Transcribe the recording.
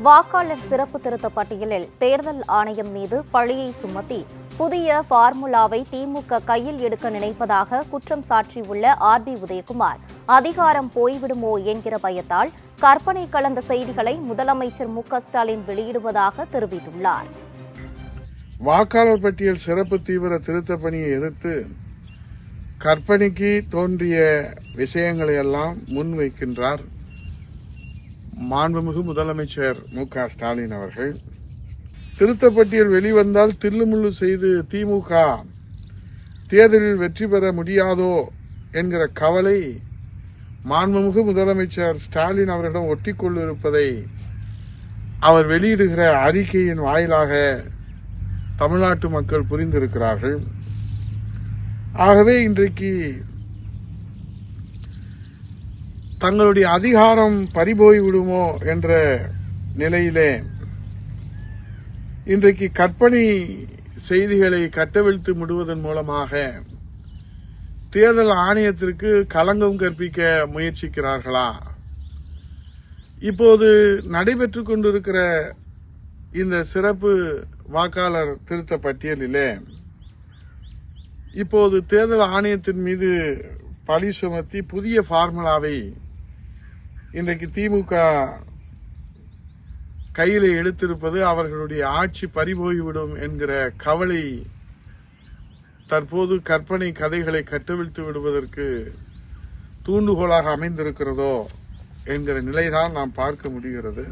வாக்காளர் சிறப்பு திருத்த பட்டியலில் தேர்தல் ஆணையம் மீது பழியை சுமத்தி புதிய ஃபார்முலாவை திமுக கையில் எடுக்க நினைப்பதாக குற்றம் சாற்றியுள்ள ஆர் பி உதயகுமார். அதிகாரம் போய்விடுமோ என்கிற பயத்தால் கற்பனை கலந்த செய்திகளை முதலமைச்சர் மு ஸ்டாலின் வெளியிடுவதாக தெரிவித்துள்ளார். வாக்காளர் பட்டியல் சிறப்பு தீவிர திருத்த பணியை எதிர்த்து கற்பனைக்கு தோன்றிய விஷயங்களை எல்லாம் முன்வைக்கின்றார் மாண்புமிகு முதலமைச்சர் மு க ஸ்டாலின் அவர்கள் திருத்தப்பட்டியல் வெளிவந்தால் தில்லுமுள்ளு செய்து திமுக தேர்தலில் வெற்றி பெற முடியாதோ என்கிற கவலை மாண்புமிகு முதலமைச்சர் ஸ்டாலின் அவரிடம் ஒட்டிக்கொண்டிருப்பதை அவர் வெளியிடுகிற அறிக்கையின் வாயிலாக தமிழ்நாட்டு மக்கள் புரிந்திருக்கிறார்கள். ஆகவே இன்றைக்கு தங்களுடைய அதிகாரம் பறிபோய் விடுமோ என்ற நிலையிலே இன்றைக்கு கற்பனை செய்திகளை கட்டவிழ்த்து முடுவதன் மூலமாக தேர்தல் ஆணையத்திற்கு களங்கம் கற்பிக்க முயற்சிக்கிறார்களா? இப்போது நடைபெற்று கொண்டிருக்கிற இந்த சிறப்பு வாக்காளர் திருத்த பட்டியலிலே இப்போது தேர்தல் ஆணையத்தின் மீது பழி சுமத்தி புதிய ஃபார்முலாவை இன்றைக்கு திமுக கையில் எடுத்திருப்பது அவர்களுடைய ஆட்சி பறிபோய்விடும் என்கிற கவலை தற்போது கற்பனை கதைகளை கட்டவிழ்த்து விடுவதற்கு தூண்டுகோலாக அமைந்திருக்கிறதோ என்கிற நிலைதான் நாம் பார்க்க முடிகிறது.